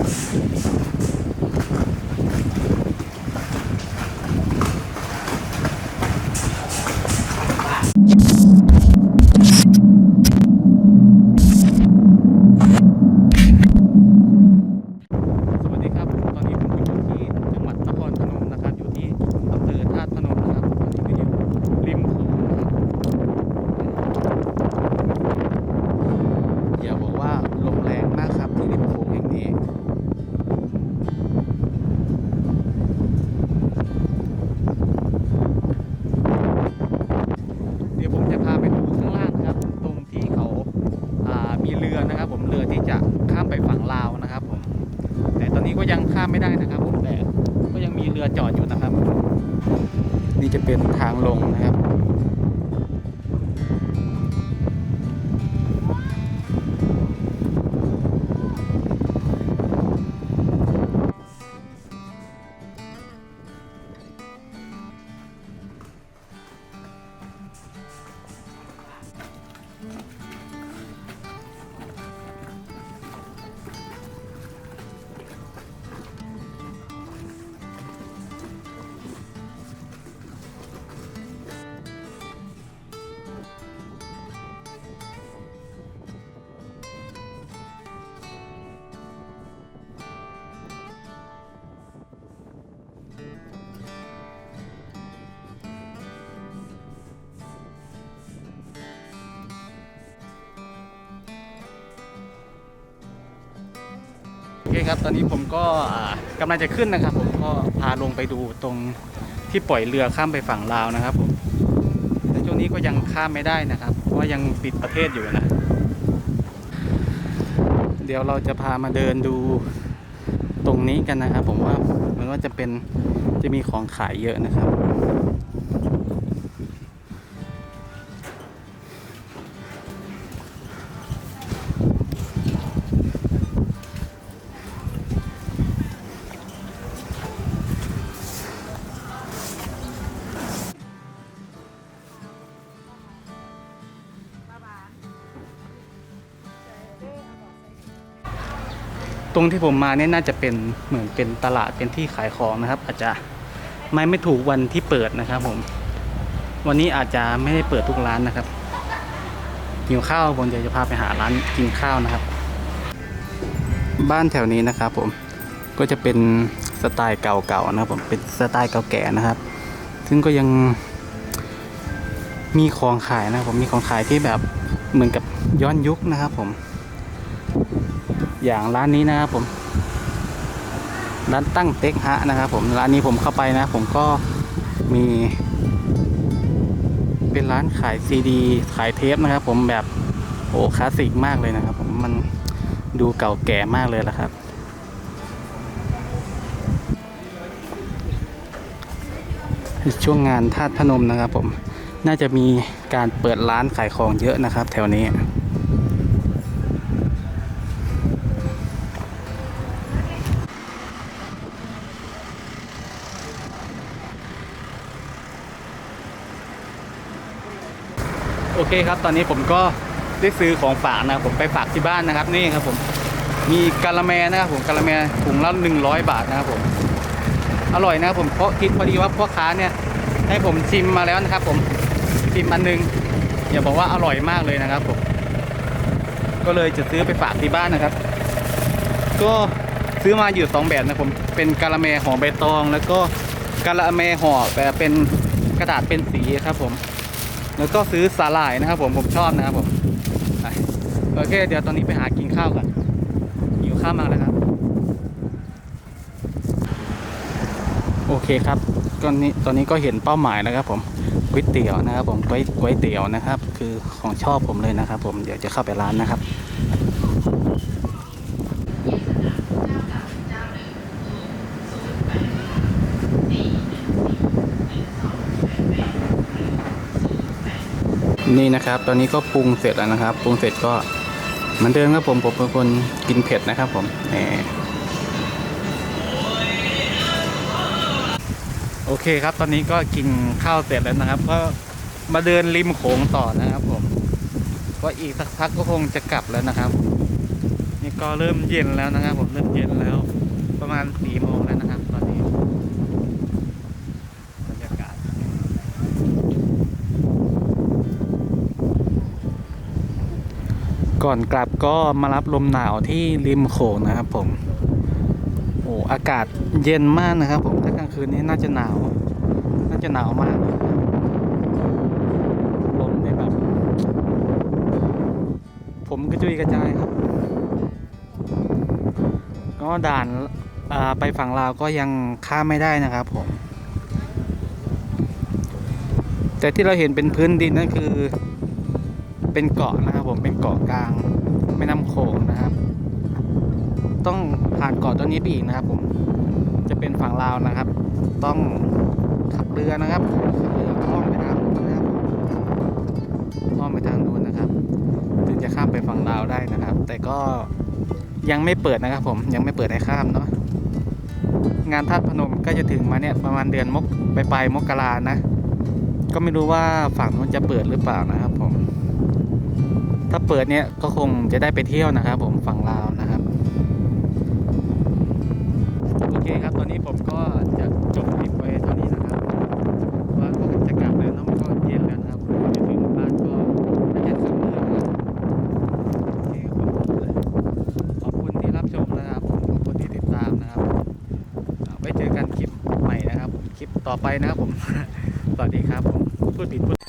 สวัสดีครับ ตอนนี้ผมอยู่ที่จังหวัดนครพนมนะครับ อยู่ที่อำเภอธาตุพนมนะครับตอนนี้ก็อยู่ริมโขงนะครับอย่าบอกว่าลมแรงมากครับที่ริมโขงแห่งนี้ เดี๋ยวผมจะพาไปดูข้างล่างนะครับ ตรงที่เขาอ่ามีเรือนะครับ ผมเรือที่จะข้ามไปฝั่งลาวนะครับผม แต่ตอนนี้ก็ยัง ข้ามไม่ได้นะครับผมแต่ก็ยังมีเรือจอดอยู่นะครับ นี่จะเป็นทางลงนะครับ อเคครับ ตอนนี้ผมก็อ่ากำลังจะขึ้นนะครับ ผมก็พาลงไปดูตรงที่ปล่อยเรือข้ามไปฝั่งลาวนะครับผมแต่ช่วงนี้ก็ยังข้ามไม่ได้นะครับ เพราะยังปิดประเทศอยู่นะ เดี๋ยวเราจะพามาเดินดูตรงนี้กันนะครับ ผมว่ามันก็จะเป็นจะมีของขายเยอะนะครับ ตรงที่ผมมาเนี่ยน่าจะเป็นเหมือนเป็นตลาดเป็นที่ขายของนะครับ อาจจะไม่ไม่ถูกวันที่เปิดนะครับ ผม วันนี้อาจจะไม่ได้เปิดทุกร้านนะครับหิวข้าวผมเดี๋ยวจะพาไปหาร้านกินข้าวนะครับ บ้านแถวนี้นะครับ ผมก็จะเป็นสไตล์เก่าๆนะครับ ผมเป็นสไตล์เก่าแก่นะครับ ซึ่งก็ยังมีของขายนะครับผมมีของขายที่แบบเหมือนกับย้อนยุคนะครับ ผม อย่างร้านนี้นะครับผม ร้านตั้งเต็กฮะนะครับผมร้านนี้ผมเข้าไปนะ ผมก็มี เป็นร้านขายซีดีขายเทปนะครับ ผมแบบโอ้คลาสสิกมากเลยนะครับ ผมมันดูเก่าแก่มากเลยละครับช่วงงานธาตุพนมนะครับผม น่าจะมีการเปิดร้านขายของเยอะนะครับ แถวนี้ โอเคครับ ตอนนี้ผมก็ได้ซื้อของฝากนะผมไปฝากที่บ้านนะครับ นี่ครับผมมีกะละแมนะครับผมกะละแมถุงละหนึ่งร้อยบาทนะครับผมอร่อยนะครับผมเพราะคิดพอดีว่าพ่อค้าเนี่ย ให้ผมชิมมาแล้วนะครับ ผมชิมอันหนึงอย่าบอกว่าอร่อยมากเลยนะครับผมก็เลยจะซื้อไปฝากที่บ้านนะครับ ก็ซื้อมาอยู่สองแบบนะผมเป็นกะละแมห่อใบตอง แล้วก็กะละแมห่อแบบเป็นกระดาษเป็นสีครับผม แล้วก็ซื้อสาหร่ายนะครับผมผมชอบนะครับผมโอเค เดี๋ยวตอนนี้ไปหากินข้าวกันหิวข้าวมากแล้วครับ โอเคครับตอนนี้ตอนนี้ก็เห็นเป้าหมายแล้วครับผมก๋วยเตี๋ยวนะครับ ผมก๋วยก๋วยเตี๋ยวนะครับ คือของชอบผมเลยนะครับ ผมเดี๋ยวจะเข้าไปร้านนะครับ นี่นะครับ ตอนนี้ก็ปรุงเสร็จแล้วนะครับ ปรุงเสร็จก็เหมือนเดิมครับผมผมเป็นคนกินเผ็ดนะครับผมแหมโอเคครับ ตอนนี้ก็กินข้าวเสร็จแล้วนะครับ ก็มาเดินริมโขงต่อนะครับ ผม ก็อีกสักพักก็คงจะกลับแล้วนะครับ นี่ก็เริ่มเย็นแล้วนะครับ ผมเริ่มเย็นแล้ว ประมาณสี่โม ก่อนกลับก็มารับลมหนาวที่ริมโขงนะครับผมโอ้อากาศเย็นมากนะครับผมถ้ากลางคืนนี้น่าจะหนาว น่าจะหนาวมากเลยลมเนี่ยแบบ ผมกระจุยกระจายครับ ก็ด่านาไปฝั่งลาวก็ยังข้ามไม่ได้นะครับผม แต่ที่เราเห็นเป็นพื้นดินนั่นคือ เป็นเกาะนะครับผมเป็นเกาะกลางแม่น้ำโขงนะครับ ต้องผ่านเกาะตัวนี้ไปอีกนะครับ ผมจะเป็นฝั่งลาวนะครับ ต้องขับเรือนะครับขับเรืออ้อมไปทางนู้นนะครับอ้อมไปทางนู้นนะครับ ถึงจะข้ามไปฝั่งลาวได้นะครับ แต่ก็ยังไม่เปิดนะครับ ผมยังไม่เปิดให้ข้ามเนาะงานทัดพนมก็จะถึงมาเนี่ยประมาณเดือนมกปลายมกรานะ ก็ไม่รู้ว่าฝั่งนู้นจะเปิดหรือเปล่านะครับผม ถ้าเปิดเนี่ยก็คงจะได้ไปเที่ยวนะครับ ผมฝั่งลาวนะครับโอเคครับตอนนี้ผมก็จะจบคลิปไว้เท่านี้นะครับว่าก็จะกลับแล้วนาะมันก็เย็นแล้วนะครับจะถึงบ้านก็น่าจะค่ำแล้วนะครับโอเคขอบคุณเลยขอบคุณที่รับชมนะครับผมขอบคุณที่ติดตามนะครับไว้เจอกันคลิปใหม่นะครับ คลิปต่อไปนะครับผมสวัสดีครับผมพูดผิดพูด